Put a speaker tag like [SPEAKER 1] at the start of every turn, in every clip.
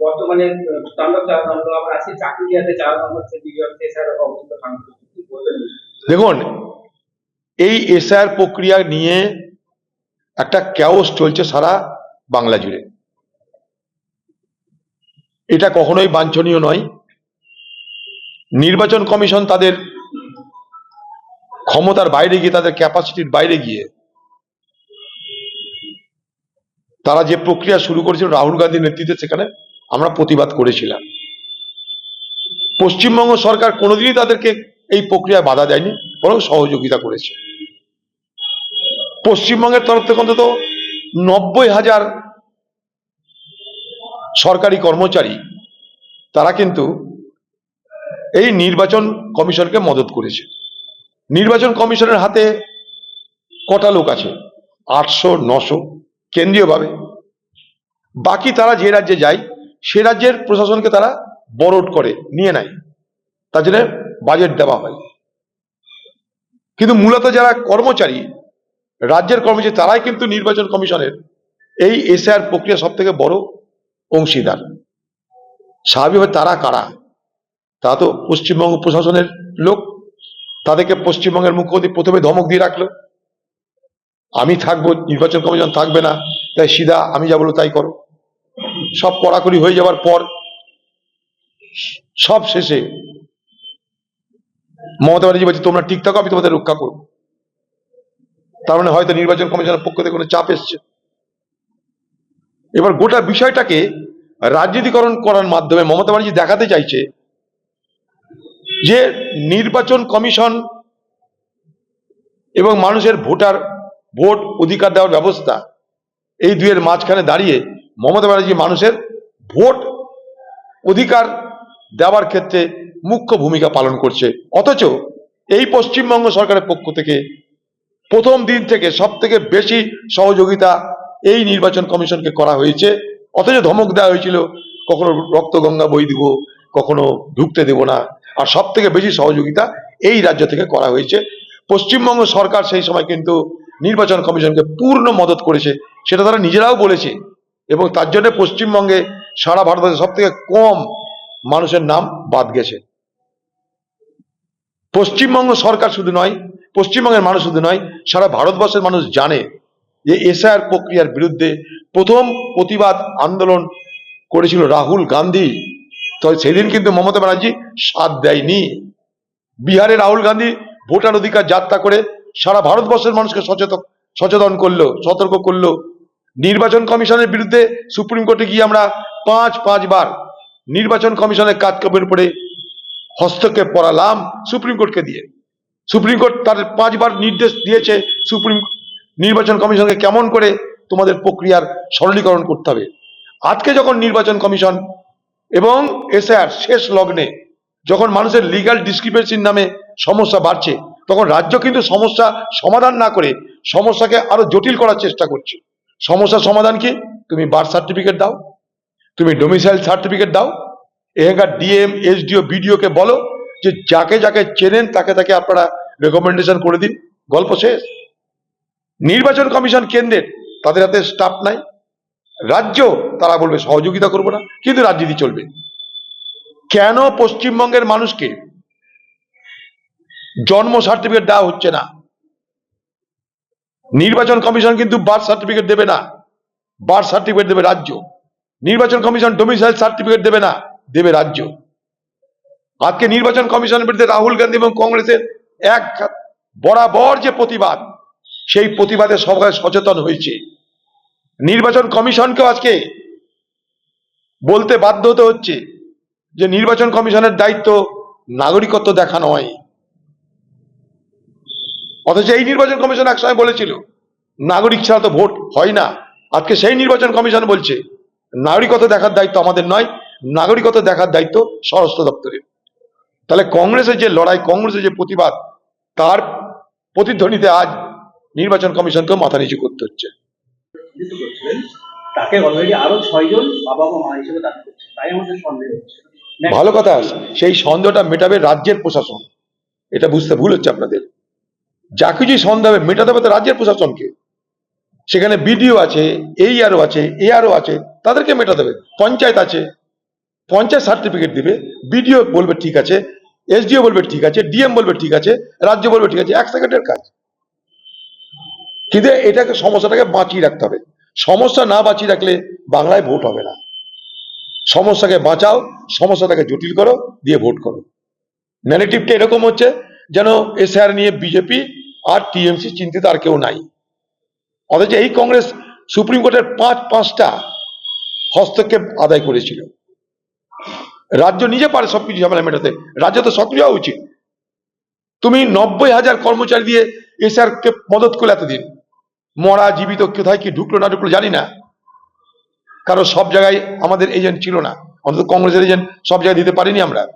[SPEAKER 1] বর্তমানে
[SPEAKER 2] দেখুন, এই এসআর প্রক্রিয়া নিয়ে একটা ক্যাওস চলছে সারা বাংলা জুড়ে। এটা কখনোই বাঞ্ছনীয় নয়। নির্বাচন কমিশন তাদের ক্ষমতার বাইরে গিয়ে, তাদের ক্যাপাসিটির বাইরে গিয়ে তারা যে প্রক্রিয়া শুরু করেছিল রাহুল গান্ধীর নেতৃত্বে সেখানে আমরা প্রতিবাদ করেছিলাম। পশ্চিমবঙ্গ সরকার কোনোদিনই তাদেরকে এই প্রক্রিয়ায় বাধা দেয়নি, বরং সহযোগিতা করেছে। পশ্চিমবঙ্গের তরফ থেকে অন্তত নব্বই হাজার সরকারি কর্মচারী, তারা কিন্তু এই নির্বাচন কমিশনকে মদত করেছে। নির্বাচন কমিশনের হাতে কটা লোক আছে? আটশো, নশো। কেন্দ্রীয়ভাবে। বাকি তারা যে রাজ্যে যায়, সে রাজ্যের প্রশাসনকে তারা বরোড করে, নিয়ে নেয়। তার জন্য বাজেট দেওয়া হয়। কিন্তু মূলত যারা কর্মচারী, রাজ্যের কর্মচারী, তারাই কিন্তু নির্বাচন কমিশনের এই এসআর প্রক্রিয়া সব থেকে বড় অংশীদার। স্বাভাবিকভাবে তারা কারা? তারা তো পশ্চিমবঙ্গ প্রশাসনের লোক। তাদেরকে পশ্চিমবঙ্গের মুখ্যমন্ত্রী প্রথমে ধমক দিয়ে রাখল। আমি থাকব, নির্বাচন কমিশন থাকবে না, তাই সিধা আমি যা বলব তাই করো। সব কড়াকড়ি হয়ে যাওয়ার পর, সব শেষে মমতা ব্যানার্জি বলছে, তোমরা ঠিক থাকো, আমি তোমাদের রক্ষা করব। তার মানে হয়তো নির্বাচন কমিশনের পক্ষ থেকে কোনো চাপ এসছে। এবার গোটা বিষয়টাকে রাজনীতিকরণ করার মাধ্যমে মমতা ব্যানার্জি দেখাতে চাইছে যে নির্বাচন কমিশন এবং মানুষের ভোটার ভোট অধিকার দেওয়ার ব্যবস্থা। এই দুয়ের মাঝখানে দাঁড়িয়ে মমতা ব্যানার্জি মানুষের ভোট অধিকার দেওয়ার ক্ষেত্রে মুখ্য ভূমিকা পালন করছে। অথচ এই পশ্চিমবঙ্গ সরকারের পক্ষ থেকে প্রথম দিন থেকে সব থেকে বেশি সহযোগিতা এই নির্বাচন কমিশনকে করা হয়েছে। অথচ ধমক দেওয়া হয়েছিল, কখনো রক্তগঙ্গা বই দিব, কখনো ঢুকতে দেব না। আর সব থেকে বেশি সহযোগিতা এই রাজ্য থেকে করা হয়েছে। পশ্চিমবঙ্গ সরকার সেই সময় কিন্তু নির্বাচন কমিশনকে পূর্ণ মদত করেছে, সেটা তারা নিজেরাও বলেছে। এবং তার জন্য পশ্চিমবঙ্গে সারা ভারতবর্ষে সব থেকে কম মানুষের নাম বাদ গেছে। পশ্চিমবঙ্গ সরকার শুধু নয়, পশ্চিমবঙ্গের মানুষ শুধু নয়, সারা ভারতবর্ষের মানুষ জানে যে এসআর প্রক্রিয়ার বিরুদ্ধে প্রথম প্রতিবাদ আন্দোলন করেছিল রাহুল গান্ধী। তো সেদিন কিন্তু মমতা ব্যানার্জি সাথ দেয়নি। বিহারে রাহুল গান্ধী ভোটার অধিকার যাত্রা করে সারা ভারতবর্ষের মানুষকে সচেতন সচেতন করল, সতর্ক করল। নির্বাচন কমিশনের বিরুদ্ধে সুপ্রিম কোর্টে গিয়ে আমরা পাঁচ, পাঁচবার নির্বাচন কমিশনের কাজকর্মের উপরে হস্তক্ষেপ করালাম সুপ্রিম কোর্টকে দিয়ে। সুপ্রিম কোর্ট তার পাঁচবার নির্দেশ দিয়েছে সুপ্রিম নির্বাচন কমিশনকে কেমন করে তোমাদের প্রক্রিয়ার সরলীকরণ করতে হবে। আজকে যখন নির্বাচন কমিশন এবং এসআর শেষ লগ্নে যখন মানুষের লিগ্যাল ডিসক্রিপেন্সির নামে সমস্যা বাড়ছে তখন রাজ্য কিন্তু সমস্যা সমাধান না করে সমস্যাকে আরও জটিল করার চেষ্টা করছে। সমস্যার সমাধান কি? তুমি বার্থ সার্টিফিকেট দাও, তুমি ডোমিসাইল সার্টিফিকেট দাও, এখানকার ডিএম এসডিও বিডিওকে বলো যে যাকে যাকে চেনেন তাকে তাকে আপনারা রেকমেন্ডেশন করে দিন। গল্প শেষ। নির্বাচন কমিশন কেন্দ্রের তাদের হাতে স্টাফ নাই। রাজ্য তারা বলবে সহযোগিতা করব না, কিন্তু রাজনীতি চলবে। কেন পশ্চিমবঙ্গের মানুষকে জন্ম সার্টিফিকেট দেওয়া হচ্ছে না। নির্বাচন কমিশন কিন্তু বার্থ সার্টিফিকেট দেবে না। বার্থ সার্টিফিকেট দেবে রাজ্য। নির্বাচন কমিশন ডোমিসাইল সার্টিফিকেট দেবে না, দেবে রাজ্য। আজকে নির্বাচন কমিশনের বিরুদ্ধে রাহুল গান্ধী এবং কংগ্রেসের এক বরাবর যে প্রতিবাদ, সেই প্রতিবাদে সবাই সচেতন হয়েছে। নির্বাচন কমিশনকেও আজকে বলতে বাধ্য হতে হচ্ছে যে নির্বাচন কমিশনের দায়িত্ব নাগরিকত্ব দেখা নয় অথচ এই নির্বাচন কমিশন একসময় বলেছিল নাগরিক ছাড়া তো ভোট হয় না। আজকে সেই নির্বাচন কমিশন বলছে নাগরিকত্ব দেখার দায়িত্ব আমাদের নয় নাগরিকত্ব দেখার দায়িত্ব স্বরাষ্ট্র দপ্তরের। তাহলে কংগ্রেসের যে লড়াই কংগ্রেসের যে প্রতিবাদ তার প্রতিধ্বনিতে আজ নির্বাচন কমিশনকেও মাথা নিচু করতে হচ্ছে।
[SPEAKER 3] তাকে অলরেডি আরও ছয়জন বাবা মা হিসেবে দাবি করছে তাই আমাদের সন্দেহ হচ্ছে।
[SPEAKER 2] ভালো কথা সেই সন্দেহটা মেটাবে রাজ্যের প্রশাসন। এটা বুঝতে ভুল হচ্ছে আপনাদের। যা কিছুই সন্দেহ হবে, মেটাতে হবে রাজ্যের প্রশাসনকে। সেখানে বিডিও আছে এই আরও আছে এ আরও আছে, তাদেরকে মেটাতে হবে। পঞ্চায়েত আছে, পঞ্চায়েত সার্টিফিকেট দিবে, বিডিও বলবে ঠিক আছে এসডিও বলবে ঠিক আছে ডিএম বলবে ঠিক আছে, রাজ্য বলবে ঠিক আছে, এক সেকেন্ডের কাজ। কিন্তু এটাকে, সমস্যাটাকে বাঁচিয়ে রাখতে হবে। সমস্যা না বাঁচিয়ে রাখলে বাংলায় ভোট হবে না। সমস্যাকে বাঁচাও, সমস্যাটাকে জটিল করো, দিয়ে ভোট করো। ন্যারেটিভটা এরকম হচ্ছে, যেন এসআর নিয়ে বিজেপি আর টিএমসি চিন্তিত আর কেউ নাই। অথচ এই কংগ্রেস সুপ্রিম কোর্টের পাঁচ, পাঁচটা হস্তক্ষেপ আদায় করেছিল। রাজ্য নিজে পারে সবকিছু ঝামেলা মেটাতে। রাজ্য তো সক্রিয় হওয়া উচিত। তুমি নব্বই হাজার কর্মচারী দিয়ে এসআর কে মদত করলে এতদিন। মরা, জীবিত, কোথায় কি ঢুকলো না ঢুকলো জানি না। কারণ সব জায়গায় আমাদের এজেন্ট ছিল না। অন্তত কংগ্রেসের এজেন্ট সব জায়গায় দিতে পারিনি আমরা।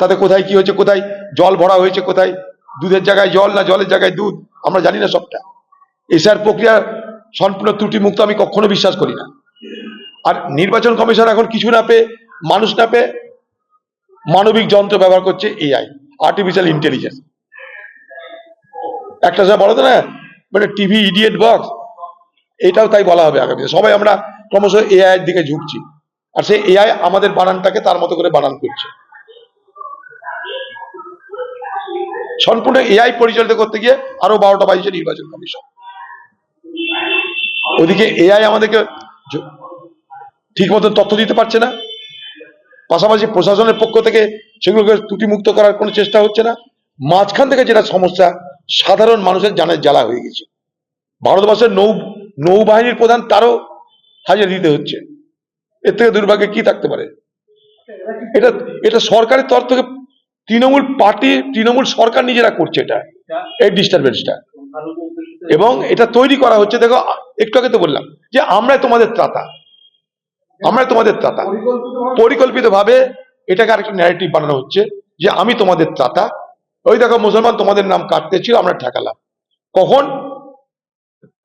[SPEAKER 2] তাতে কোথায় কি হয়েছে, কোথায় জল ভরা হয়েছে, কোথায় দুধের জায়গায় জল না জলের জায়গায় দুধ? আমরা জানি না সবটা। এসআর প্রক্রিয়া সম্পূর্ণ ত্রুটি মুক্ত আমি কখনো বিশ্বাস করি না। আর নির্বাচন কমিশন এখন কিছু না পেয়ে, মানুষ না পেয়ে মানবিক যন্ত্র ব্যবহার করছে এআই আর্টিফিশিয়াল ইন্টেলিজেন্স একটা যা বলো তো না মানে টিভি ইডিয়েট বক্স এটাও তাই বলা হবে আগামী। সবাই আমরা ক্রমশ এআই এর দিকে ঝুঁকছি। আর সেই এআই আমাদের বানানটাকে তার মতো করে বানান করছে। সম্পূর্ণ এআই পরিচালিত করতে গিয়ে আরও বারোটা বাজিয়েছে নির্বাচন কমিশন। ওদিকে এআই আমাদেরকে ঠিক মতন তথ্য দিতে পারছে না। পাশাপাশি প্রশাসনের পক্ষ থেকে সেগুলোকে ত্রুটিমুক্ত করার কোনো চেষ্টা হচ্ছে না। মাঝখান থেকে যেটা সমস্যা, সাধারণ মানুষের জানের জ্বালা হয়ে গেছে। ভারতবর্ষের নৌ নৌবাহিনীর প্রধান তারও হাজিরা দিতে হচ্ছে। এর থেকে দুর্ভাগ্যে কি থাকতে পারে? এটা এটা সরকারের তরফ থেকে তৃণমূল পার্টি, তৃণমূল সরকার নিজেরা করছে এটা, এই ডিস্টারবেন্সটা এবং এটা তৈরি করা হচ্ছে, দেখো, একটু আগে তো বললাম যে আমরাই তোমাদের ত্রাতা। আমরাই তোমাদের ত্রাতা। পরিকল্পিত ভাবে এটাকে আরেকটা ন্যারেটিভ বানানো হচ্ছে যে আমি তোমাদের ত্রাতা। ওই দেখো, মুসলমান তোমাদের নাম কাটতে ছিল, আমরা ঠেকালাম। কখন?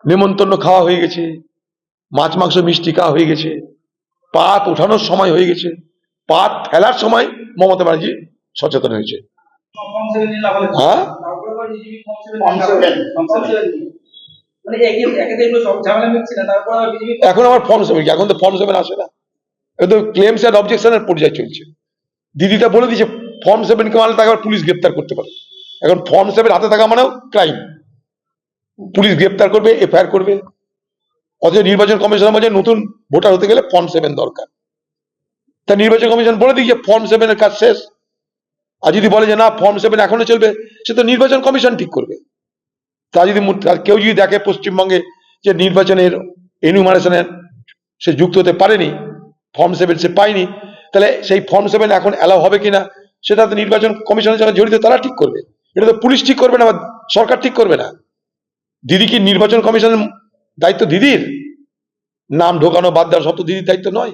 [SPEAKER 2] নেমন্তন্ন খাওয়া হয়ে গেছে, মাছ, মাংস, মিষ্টি খাওয়া হয়ে গেছে, পাত ওঠানোর সময় হয়ে গেছে, পাত ফেলার সময় মমতা ব্যানার্জি সচেতন হয়েছে। হ্যাঁ? এখন আমার ফর্ম সেভেন এখন তো ফর্ম সেভেন আসে না। এখন তো ক্লেমস অ্যান্ড অবজেকশনের পর্যায়ে চলছে। দিদিটা বলে দিয়েছে ফর্ম সেভেনকে মানলে তাকে পুলিশ গ্রেপ্তার করতে পারে। এখন ফর্ম সেভেন হাতে থাকা মানেও ক্রাইম পুলিশ গ্রেপ্তার করবে, এফআইআর করবে। অথচ নির্বাচন কমিশনের মাঝে নতুন ভোটার হতে গেলে ফর্ম সেভেন দরকার। তা নির্বাচন কমিশন বলে দিয়েছে ফর্ম সেভেনের কাজ শেষ। আর যদি বলে যে না ফর্ম সেভেন এখনও চলবে, সে তো নির্বাচন কমিশন ঠিক করবে। তা যদি কেউ যদি দেখে পশ্চিমবঙ্গে যে নির্বাচনের এনুমারেশনে সে যুক্ত হতে পারেনি ফর্ম সেভেন সে পায়নি, তাহলে সেই ফর্ম সেভেন এখন অ্যালাউ হবে কিনা, সেটা তো নির্বাচন কমিশনের সঙ্গে জড়িত, তারা ঠিক করবে। এটা তো পুলিশ ঠিক করবে না বা সরকার ঠিক করবে না। দিদি কি নির্বাচন কমিশনের দায়িত্ব দিদির? নাম ঢোকানো, বাদ দেওয়া সব তো দিদির দায়িত্ব নয়।